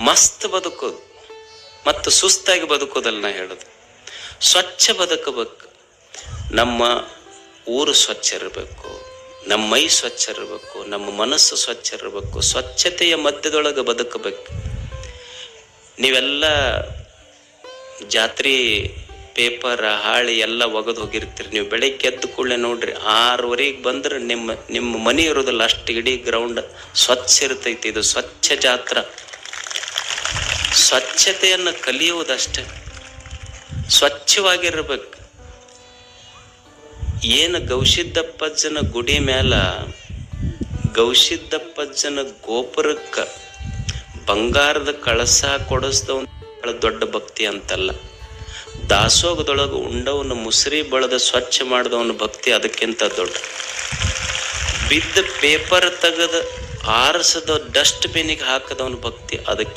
ಮಸ್ತ್ ಬದುಕೋದು ಮತ್ತು ಸುಸ್ತಾಗಿ ಬದುಕೋದಲ್ಲ ನಾ ಹೇಳೋದು. ಸ್ವಚ್ಛ ಬದುಕಬೇಕು. ನಮ್ಮ ಊರು ಸ್ವಚ್ಛ ಇರಬೇಕು. ನಮ್ಮ ಮೈ ಸ್ವಚ್ಛ ಇರಬೇಕು. ನಮ್ಮ ಮನಸ್ಸು ಸ್ವಚ್ಛ ಇರಬೇಕು. ಸ್ವಚ್ಛತೆಯ ಮಧ್ಯದೊಳಗೆ ಬದುಕಬೇಕು. ನೀವೆಲ್ಲ ಜಾತ್ರೆ, ಪೇಪರ್, ಹಾಳಿ ಎಲ್ಲ ಒಗೆದು ಹೋಗಿರ್ತೀರಿ. ನೀವು ಬೆಳಿಗ್ಗೆ ಎದ್ದ ಕೂಡಲೇ ನೋಡ್ರಿ, ಆರೂವರೆಗೆ ಬಂದ್ರೆ ನಿಮ್ಮ ನಿಮ್ಮ ಮನೆ ಇರೋದಿಲ್ಲ ಅಷ್ಟು ಇಡೀ ಗ್ರೌಂಡ್ ಸ್ವಚ್ಛ ಇರ್ತೈತಿ. ಇದು ಸ್ವಚ್ಛ ಜಾತ್ರ. ಸ್ವಚ್ಛತೆಯನ್ನು ಕಲಿಯುವುದಷ್ಟೇ. ಸ್ವಚ್ಛವಾಗಿರ್ಬೇಕು. ಏನು ಗೌಶಿದ್ದಪ್ಪಜ್ಜನ ಗುಡಿ ಮ್ಯಾಲ ಗೌಶಿದ್ದಪ್ಪಜ್ಜನ ಗೋಪುರಕ್ಕ ಬಂಗಾರದ ಕಳಸ ಕೊಡಿಸ್ದವನ್ ದೊಡ್ಡ ಭಕ್ತಿ ಅಂತಲ್ಲ. ದಾಸೋಗದೊಳಗೆ ಉಂಡವನ ಮುಸ್ರಿ ಬಳದ ಸ್ವಚ್ಛ ಮಾಡಿದವನ ಭಕ್ತಿ ಅದಕ್ಕಿಂತ ದೊಡ್ಡ. ಬಿದ್ದ ಪೇಪರ್ ತೆಗೆದ ಆರಿಸದ ಡಸ್ಟ್ ಬಿನ್ನಿಗೆ ಹಾಕದವನ ಭಕ್ತಿ ಅದಕ್ಕೆ